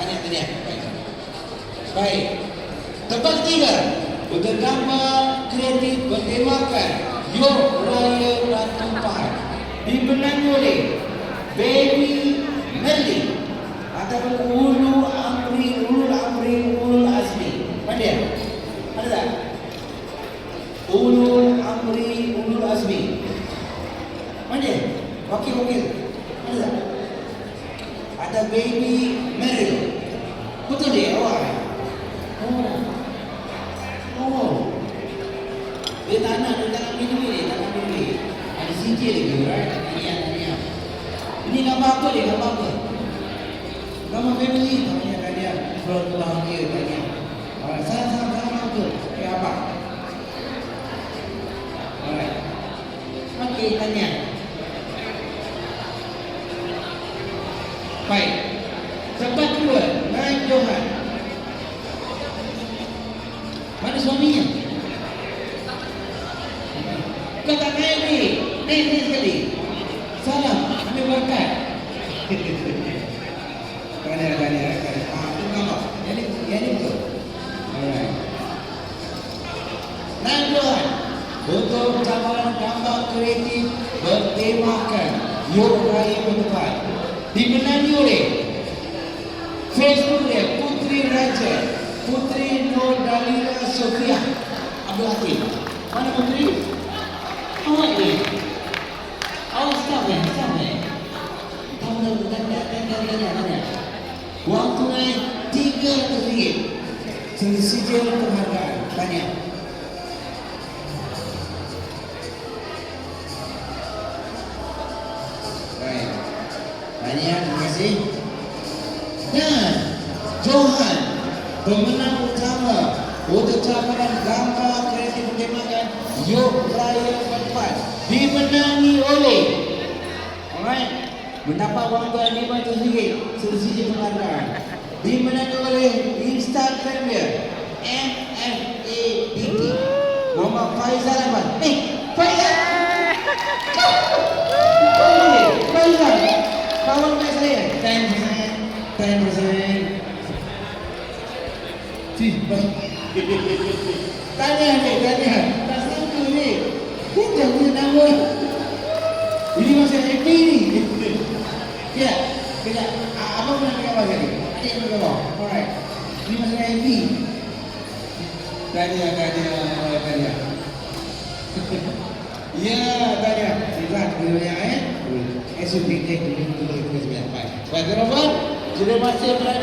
Tanya tanya. Baik. Baik. Tempat ketiga. Bergambar kreatif bertemakan Yok Raya Ratu Pahal. Dibenangi oleh Baby Melly ataupun Ulu Amri, Ulul Amri, Ulul Azmi. Pandai? Ada tak? Ulul Amri, Ulul Azmi. Pandai? Wakil-wakil. Ada tak? Ada Baby Meryl. Betul dia awak? Oh. Oh. Dia tak nak, dia tak nak minum ni, tak nak minum ni. Ada CJ lagi, right? Tanya, tanya. Ini gambar apa dia, gambar apa? Gambar family, dia. Dia, tanya. Alright, sana, sana, sana, apa? Eh, apa? Alright. Okey, tanya. Baik. Tempat kedua, Naik Johan. Mana suaminya? Kau tak naik ni. Naik ni sekali. Salam. Ambil berkat. Tanya, tanya. tanya. Ah, tu ni, yang ni betul. Alright. Naik Johan. Untuk cabaran gambar kreatif bertemakan Yok Raya Berdepan. Dimenangi oleh Facebook dia Putri Raja Putri Nur Dalila Sofia. Abdul Hakim. Mana Putri? Awak ni. Awak staff ni Staff ni. Tahu dah Tanya Tanya Tanya Tanya Wang tunai Tiga ratus ringgit. Sijil penghargaan. Tanya Tanya Terima kasih. Dan Johan pemenang utama untuk cabaran gambar kreatif bertemakan Yok Raya Berdepan dimenangi oleh alright mendapat wang tuan RM500 selisih penghargaan. Dimenangi oleh Instagram dia MFADT Muhammad Faizal Faizal Faizal kawan baik saya 10% 10% Cih, baik Tanya ni, tanya. Tak sangka ni. Kita punya nama. Ini masa happy ni. Ya, kejap A- Abang pernah ambil gambar sekali Adik ambil gambar Alright. Ini masa happy Tanya, tanya, tanya supliquei comigo, tudo coisa minha pai. Vai gravar? Tirei mais cedo para a